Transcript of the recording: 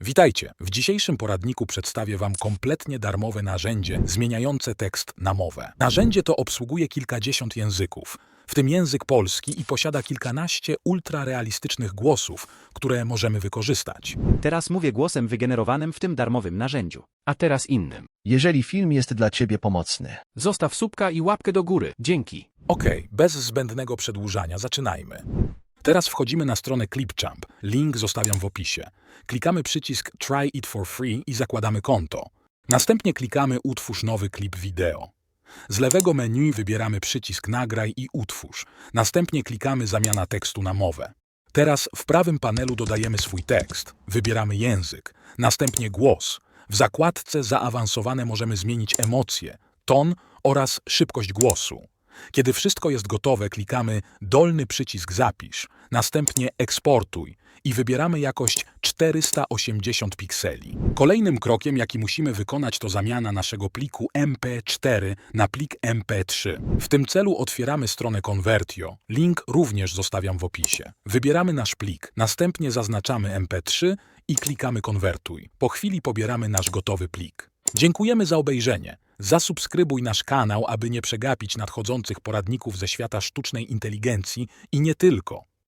Witajcie! W dzisiejszym poradniku przedstawię Wam kompletnie darmowe narzędzie zmieniające tekst na mowę. Narzędzie to obsługuje kilkadziesiąt języków, w tym język polski i posiada kilkanaście ultrarealistycznych głosów, które możemy wykorzystać. Teraz mówię głosem wygenerowanym w tym darmowym narzędziu. a teraz innym. Jeżeli film jest dla Ciebie pomocny. Zostaw subka i łapkę do góry. Dzięki. Okej, bez zbędnego przedłużania zaczynajmy. Teraz wchodzimy na stronę Clipchamp. Link zostawiam w opisie. Klikamy przycisk Try it for free i zakładamy konto. Następnie klikamy Utwórz nowy klip wideo. Z lewego menu wybieramy przycisk Nagraj i Utwórz. Następnie klikamy Zamiana tekstu na mowę. Teraz w prawym panelu dodajemy swój tekst. Wybieramy język, następnie głos. W zakładce Zaawansowane możemy zmienić emocje, ton oraz szybkość głosu. Kiedy wszystko jest gotowe, klikamy dolny przycisk Zapisz, następnie Eksportuj i wybieramy jakość 480 pikseli. Kolejnym krokiem, jaki musimy wykonać, to zamiana naszego pliku MP4 na plik MP3. W tym celu otwieramy stronę Convertio. Link również zostawiam w opisie. Wybieramy nasz plik, następnie zaznaczamy MP3 i klikamy Konwertuj. Po chwili pobieramy nasz gotowy plik. Dziękujemy za obejrzenie. Zasubskrybuj nasz kanał, aby nie przegapić nadchodzących poradników ze świata sztucznej inteligencji i nie tylko.